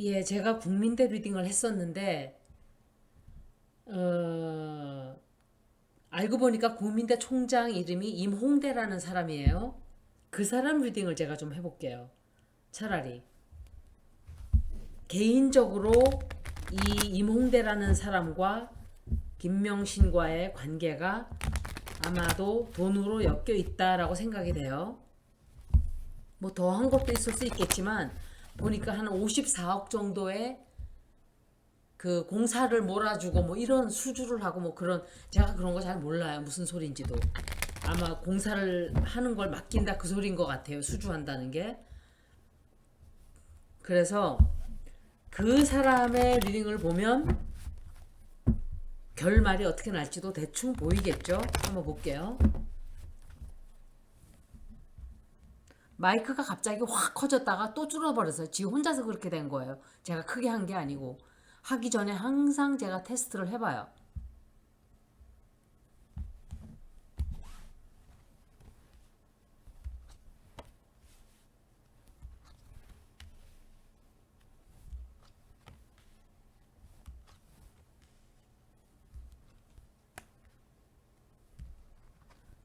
예, 제가 국민대 리딩을 했었는데, 어, 알고 보니까 국민대 총장 이름이 임홍대라는 사람이에요. 그 사람 리딩을 제가 좀 해볼게요. 차라리. 개인적으로 이 임홍대라는 사람과 김명신과의 관계가 아마도 돈으로 엮여 있다라고 생각이 돼요. 뭐 더한 것도 있을 수 있겠지만 보니까 한 54억 정도의 그 공사를 몰아주고 뭐 이런 수주를 하고 뭐 그런 제가 그런 거 잘 몰라요. 무슨 소리인지도. 아마 공사를 하는 걸 맡긴다 그 소리인 것 같아요 수주한다는 게. 그래서 그 사람의 리딩을 보면 결말이 어떻게 날지도 대충 보이겠죠? 한번 볼게요 마이크가 갑자기 확 커졌다가 또 줄어버려서 지 혼자서 그렇게 된 거예요. 제가 크게 한 게 아니고 하기 전에 항상 제가 테스트를 해봐요.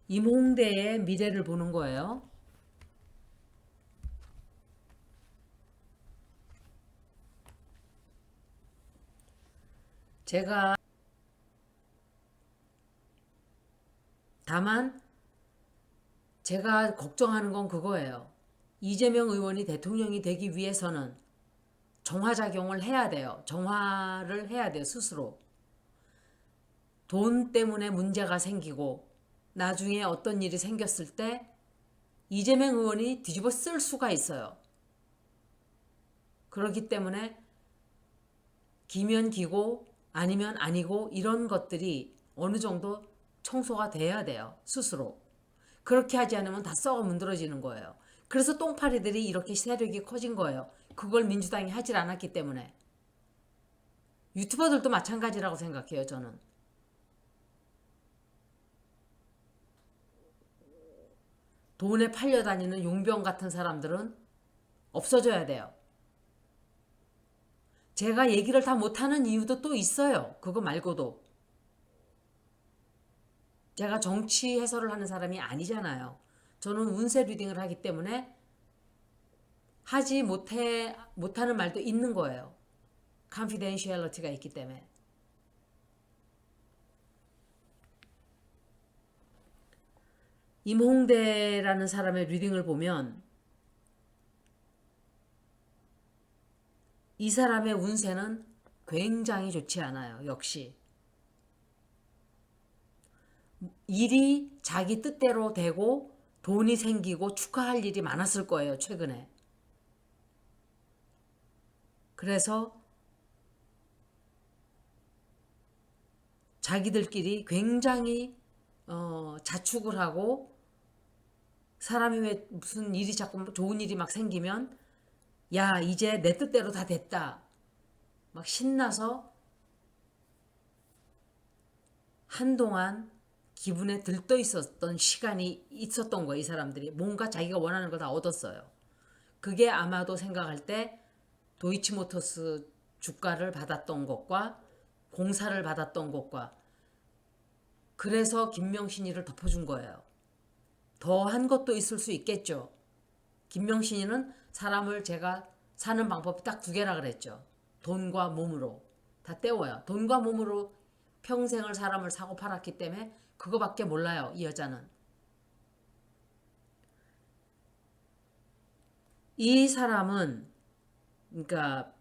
임홍대의 미래를 보는 거예요. 제가 다만 제가 걱정하는 건 그거예요. 이재명 의원이 대통령이 되기 위해서는 정화작용을 해야 돼요. 정화를 해야 돼요, 스스로. 돈 때문에 문제가 생기고 나중에 어떤 일이 생겼을 때 이재명 의원이 뒤집어 쓸 수가 있어요. 그렇기 때문에 기면 기고 아니면 아니고 이런 것들이 어느 정도 청소가 돼야 돼요. 스스로. 그렇게 하지 않으면 다 썩어 문드러지는 거예요. 그래서 똥파리들이 이렇게 세력이 커진 거예요. 그걸 민주당이 하질 않았기 때문에. 유튜버들도 마찬가지라고 생각해요, 저는. 돈에 팔려다니는 용병 같은 사람들은 없어져야 돼요. 제가 얘기를 다 못하는 이유도 또 있어요. 그거 말고도. 제가 정치 해설을 하는 사람이 아니잖아요. 저는 운세 리딩을 하기 때문에 하지 못해, 못하는 말도 있는 거예요. 컨피덴셜리티가 있기 때문에. 임홍대라는 사람의 리딩을 보면 이 사람의 운세는 굉장히 좋지 않아요. 역시. 일이 자기 뜻대로 되고 돈이 생기고 축하할 일이 많았을 거예요. 최근에. 그래서 자기들끼리 굉장히 어, 자축을 하고 사람이 왜 무슨 일이 자꾸 좋은 일이 막 생기면 야, 이제 내 뜻대로 다 됐다. 막 신나서 한동안 기분에 들떠 있었던 시간이 있었던 거예요, 이 사람들이. 뭔가 자기가 원하는 걸 다 얻었어요. 그게 아마도 생각할 때 도이치모터스 주가를 받았던 것과 공사를 받았던 것과 그래서 김명신이를 덮어준 거예요. 더 한 것도 있을 수 있겠죠. 김명신이는 사람을 제가 사는 방법이 딱 두 개라 그랬죠. 돈과 몸으로. 다 때워요. 돈과 몸으로 평생을 사람을 사고 팔았기 때문에 그거밖에 몰라요. 이 여자는. 이 사람은 그러니까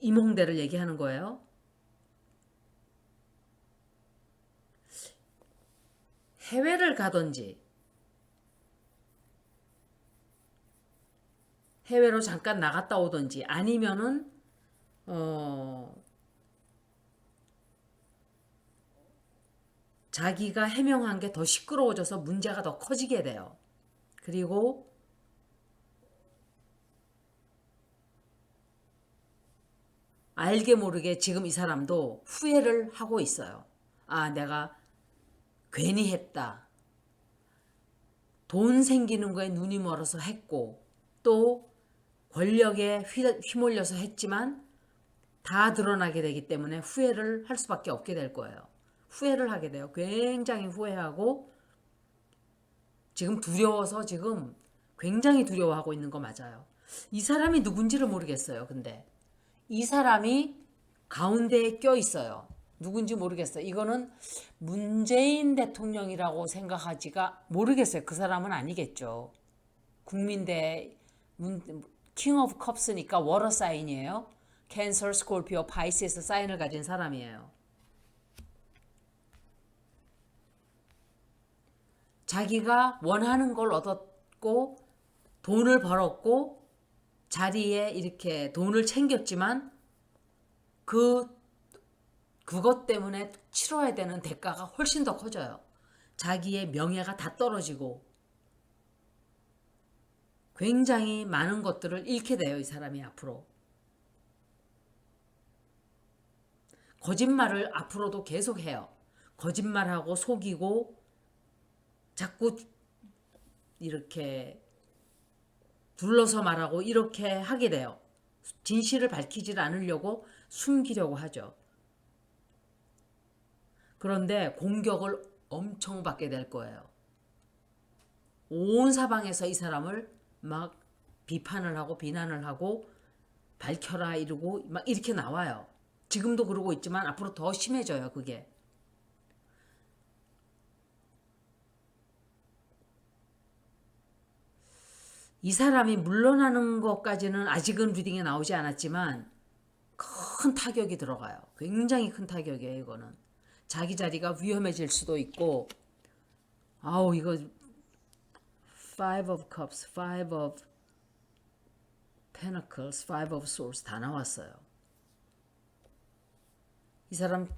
이몽대를 얘기하는 거예요. 해외를 가든지 해외로 잠깐 나갔다 오든지 아니면은 어 자기가 해명한 게 더 시끄러워져서 문제가 더 커지게 돼요. 그리고 알게 모르게 지금 이 사람도 후회를 하고 있어요. 아, 내가 괜히 했다. 돈 생기는 거에 눈이 멀어서 했고, 또 권력에 휘- 휘몰려서 했지만 다 드러나게 되기 때문에 후회를 할 수밖에 없게 될 거예요. 후회를 하게 돼요. 굉장히 후회하고 지금 두려워서 지금 굉장히 두려워하고 있는 거 맞아요. 이 사람이 누군지를 모르겠어요. 근데 이 사람이 가운데에 껴 있어요. 누군지 모르겠어요. 이거는 문재인 대통령이라고 생각하지가 모르겠어요. 그 사람은 아니겠죠. 국민대 킹 오브 컵스니까 워러 사인이에요. 캔서, 스콜피오, 파이스에서 사인을 가진 사람이에요. 자기가 원하는 걸 얻었고 돈을 벌었고 자리에 이렇게 돈을 챙겼지만 그 그것 때문에 치러야 되는 대가가 훨씬 더 커져요. 자기의 명예가 다 떨어지고 굉장히 많은 것들을 잃게 돼요, 이 사람이 앞으로. 거짓말을 앞으로도 계속 해요. 거짓말하고 속이고 자꾸 이렇게 둘러서 말하고 이렇게 하게 돼요. 진실을 밝히질 않으려고 숨기려고 하죠. 그런데 공격을 엄청 받게 될 거예요. 온 사방에서 이 사람을 막 비판을 하고 비난을 하고 밝혀라 이러고 막 이렇게 나와요. 지금도 그러고 있지만 앞으로 더 심해져요, 그게. 이 사람이 물러나는 것까지는 아직은 리딩에 나오지 않았지만 큰 타격이 들어가요. 굉장히 큰 타격이에요, 이거는. 자기 자리가 위험해질 수도 있고 아우 이거 five of cups, five of pentacles, five of swords 다 나왔어요. 이 사람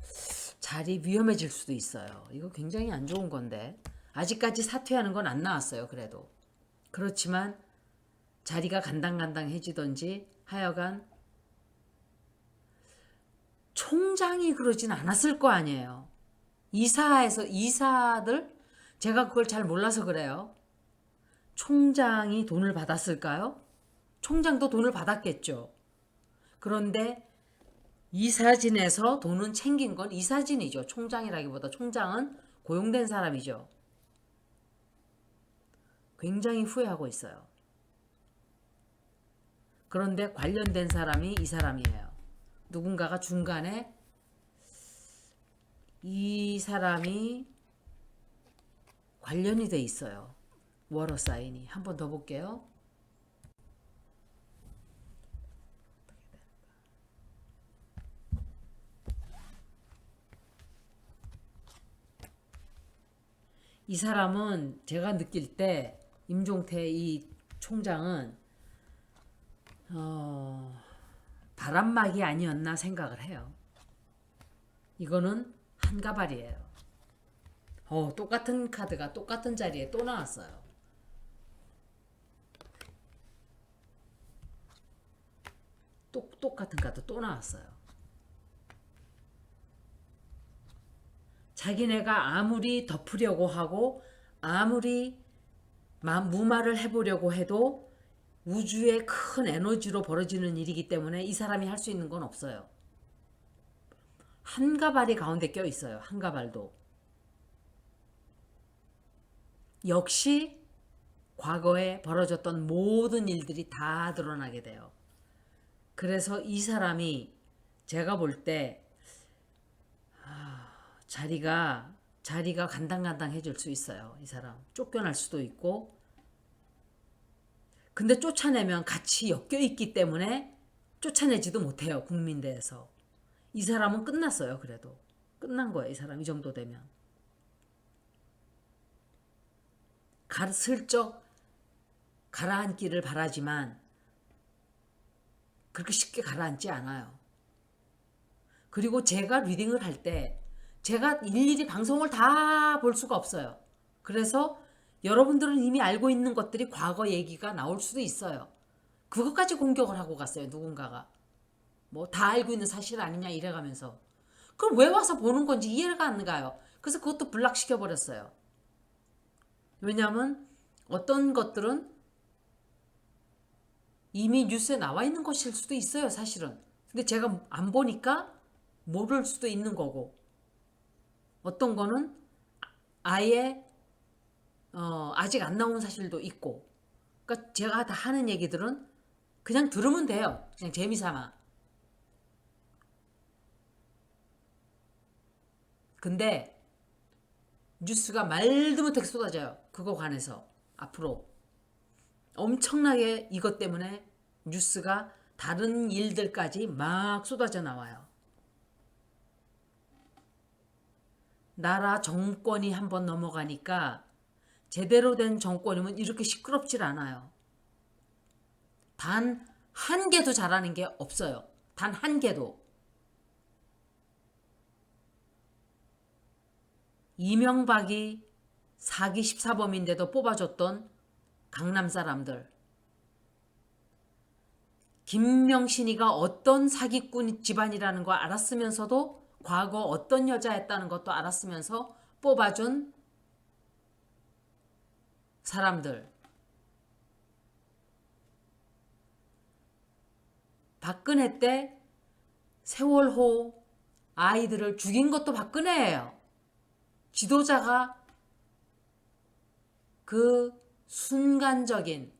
자리 위험해질 수도 있어요. 이거 굉장히 안 좋은 건데 아직까지 사퇴하는 건 안 나왔어요. 그래도 그렇지만 자리가 간당간당해지던지 하여간 총장이 그러진 않았을 거 아니에요. 이사에서 이사들 제가 그걸 잘 몰라서 그래요. 총장이 돈을 받았을까요? 총장도 돈을 받았겠죠. 그런데 이사진에서 돈은 챙긴 건 이사진이죠. 총장이라기보다 총장은 고용된 사람이죠. 굉장히 후회하고 있어요. 그런데 관련된 사람이 이 사람이에요. 누군가가 중간에 이 사람이 관련이 돼 있어요. 워러 사인이 한 번 더 볼게요. 이 사람은 제가 느낄 때 임종태 이 총장은 어, 바람막이 아니었나 생각을 해요. 이거는 한가발이에요. 어, 똑같은 카드가 똑같은 자리에 또 나왔어요. 똑, 똑같은 카드 또 나왔어요. 자기네가 아무리 덮으려고 하고 아무리 마- 무마를 해보려고 해도 우주의 큰 에너지로 벌어지는 일이기 때문에 이 사람이 할 수 있는 건 없어요. 한 가발이 가운데 껴 있어요. 한 가발도. 역시 과거에 벌어졌던 모든 일들이 다 드러나게 돼요. 그래서 이 사람이 제가 볼때 자리가 자리가 간당간당해질 수 있어요. 이 사람 쫓겨날 수도 있고 근데 쫓아내면 같이 엮여 있기 때문에 쫓아내지도 못해요. 국민대에서. 이 사람은 끝났어요. 그래도. 끝난 거예요. 이 사람 이 정도 되면. 가, 슬쩍 가라앉기를 바라지만 그렇게 쉽게 가라앉지 않아요. 그리고 제가 리딩을 할 때 제가 일일이 방송을 다 볼 수가 없어요. 그래서 여러분들은 이미 알고 있는 것들이 과거 얘기가 나올 수도 있어요. 그것까지 공격을 하고 갔어요. 누군가가. 뭐 다 알고 있는 사실 아니냐 이래가면서. 그럼 왜 와서 보는 건지 이해가 안 가요. 그래서 그것도 블락시켜 버렸어요. 왜냐하면 어떤 것들은 이미 뉴스에 나와 있는 것일 수도 있어요, 사실은. 근데 제가 안 보니까 모를 수도 있는 거고. 어떤 거는 아예 어, 아직 안 나온 사실도 있고. 그러니까 제가 다 하는 얘기들은 그냥 들으면 돼요. 그냥 재미삼아. 근데 뉴스가 말도 못하게 쏟아져요. 그거 관해서 앞으로 엄청나게 이것 때문에 뉴스가 다른 일들까지 막 쏟아져 나와요. 나라 정권이 한번 넘어가니까 제대로 된 정권이면 이렇게 시끄럽질 않아요. 단 한 개도 잘하는 게 없어요. 단 한 개도. 이명박이 사기 14범인데도 뽑아줬던 강남 사람들. 김명신이가 어떤 사기꾼 집안이라는 거 알았으면서도 과거 어떤 여자였다는 것도 알았으면서 뽑아준 사람들. 박근혜 때 세월호 아이들을 죽인 것도 박근혜예요. 지도자가 그 순간적인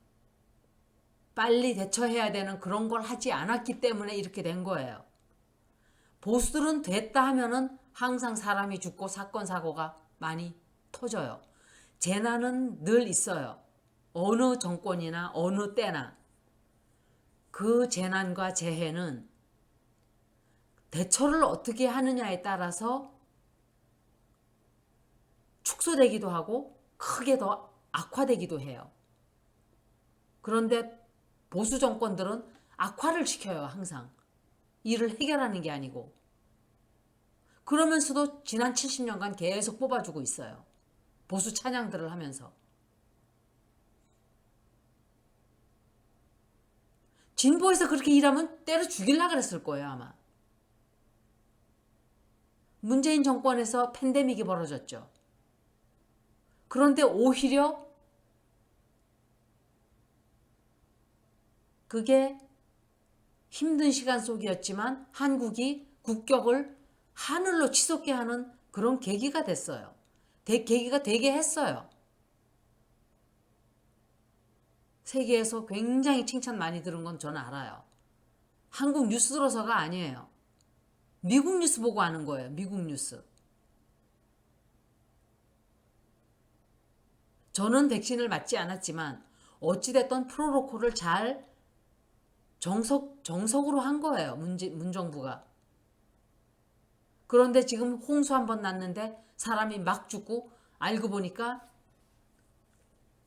빨리 대처해야 되는 그런 걸 하지 않았기 때문에 이렇게 된 거예요. 보수들은 됐다 하면은 항상 사람이 죽고 사건 사고가 많이 터져요. 재난은 늘 있어요. 어느 정권이나 어느 때나 그 재난과 재해는 대처를 어떻게 하느냐에 따라서 축소되기도 하고 크게 더 악화되기도 해요. 그런데 보수 정권들은 악화를 시켜요, 항상. 일을 해결하는 게 아니고. 그러면서도 지난 70년간 계속 뽑아주고 있어요. 보수 찬양들을 하면서. 진보에서 그렇게 일하면 때려 죽일라 그랬을 거예요, 아마. 문재인 정권에서 팬데믹이 벌어졌죠. 그런데 오히려 그게 힘든 시간 속이었지만 한국이 국격을 하늘로 치솟게 하는 그런 계기가 됐어요. 대, 계기가 되게 했어요. 세계에서 굉장히 칭찬 많이 들은 건 저는 알아요. 한국 뉴스 들어서가 아니에요. 미국 뉴스 보고 아는 거예요. 미국 뉴스. 저는 백신을 맞지 않았지만 어찌됐던 프로토콜을 잘 정석, 정석으로 한 거예요. 문지, 문정부가. 그런데 지금 홍수 한 번 났는데 사람이 막 죽고 알고 보니까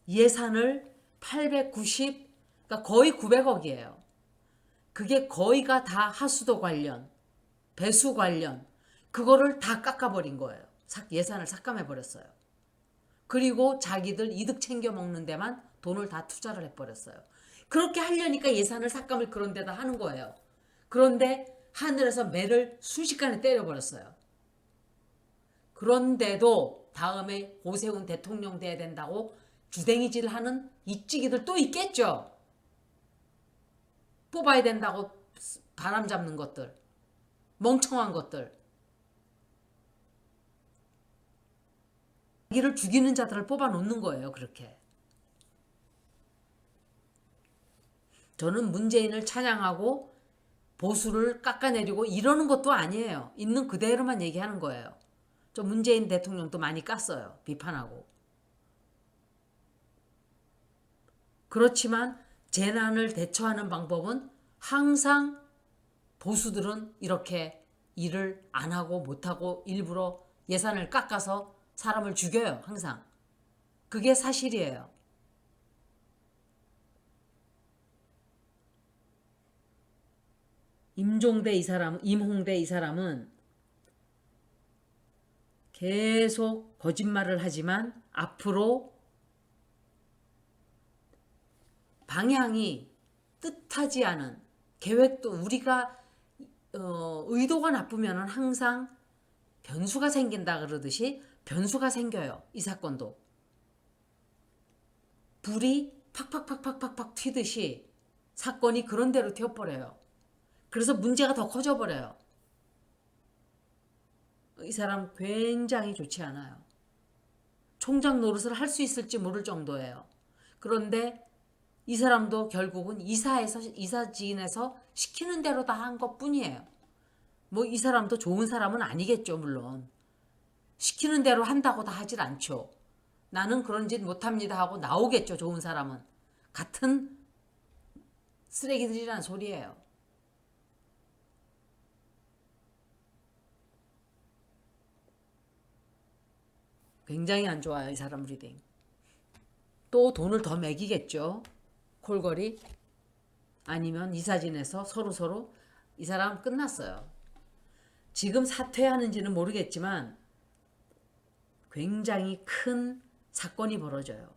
예산을 890, 그러니까 거의 900억이에요. 그게 거의가 다 하수도 관련, 배수 관련, 그거를 다 깎아버린 거예요. 예산을 삭감해 버렸어요. 그리고 자기들 이득 챙겨 먹는 데만 돈을 다 투자를 해버렸어요. 그렇게 하려니까 예산을 삭감을 그런 데다 하는 거예요. 그런데 하늘에서 매를 순식간에 때려버렸어요. 그런데도 다음에 고세훈 대통령 돼야 된다고 주댕이질 하는 이찌기들 또 있겠죠. 뽑아야 된다고 바람 잡는 것들. 멍청한 것들. 자기를 죽이는 자들을 뽑아 놓는 거예요, 그렇게. 저는 문재인을 찬양하고 보수를 깎아내리고 이러는 것도 아니에요. 있는 그대로만 얘기하는 거예요. 저 문재인 대통령도 많이 깠어요. 비판하고. 그렇지만 재난을 대처하는 방법은 항상 보수들은 이렇게 일을 안 하고 못 하고 일부러 예산을 깎아서 사람을 죽여요, 항상. 그게 사실이에요. 임종대 이 사람, 임홍대 이 사람은 계속 거짓말을 하지만 앞으로 방향이 뜻하지 않은 계획도 우리가 어, 의도가 나쁘면 항상 변수가 생긴다 그러듯이 변수가 생겨요. 이 사건도. 불이 팍팍팍팍팍팍 튀듯이 사건이 그런 대로 튀어버려요. 그래서 문제가 더 커져버려요. 이 사람 굉장히 좋지 않아요. 총장 노릇을 할 수 있을지 모를 정도예요. 그런데 이 사람도 결국은 이사에서 이사 지인에서 시키는 대로 다 한 것 뿐이에요. 뭐 이 사람도 좋은 사람은 아니겠죠, 물론. 시키는 대로 한다고 다 하질 않죠. 나는 그런 짓 못합니다 하고 나오겠죠, 좋은 사람은. 같은 쓰레기들이란 소리예요. 굉장히 안 좋아요, 이 사람 리딩. 또 돈을 더 매기겠죠. 콜걸이 아니면 이사진에서 서로 서로 이 사람 끝났어요. 지금 사퇴하는지는 모르겠지만 굉장히 큰 사건이 벌어져요.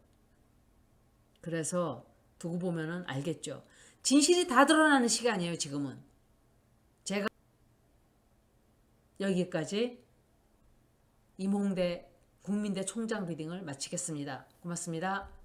그래서 두고 보면은 알겠죠. 진실이 다 드러나는 시간이에요, 지금은. 제가 여기까지 이몽대 국민대 총장 리딩을 마치겠습니다. 고맙습니다.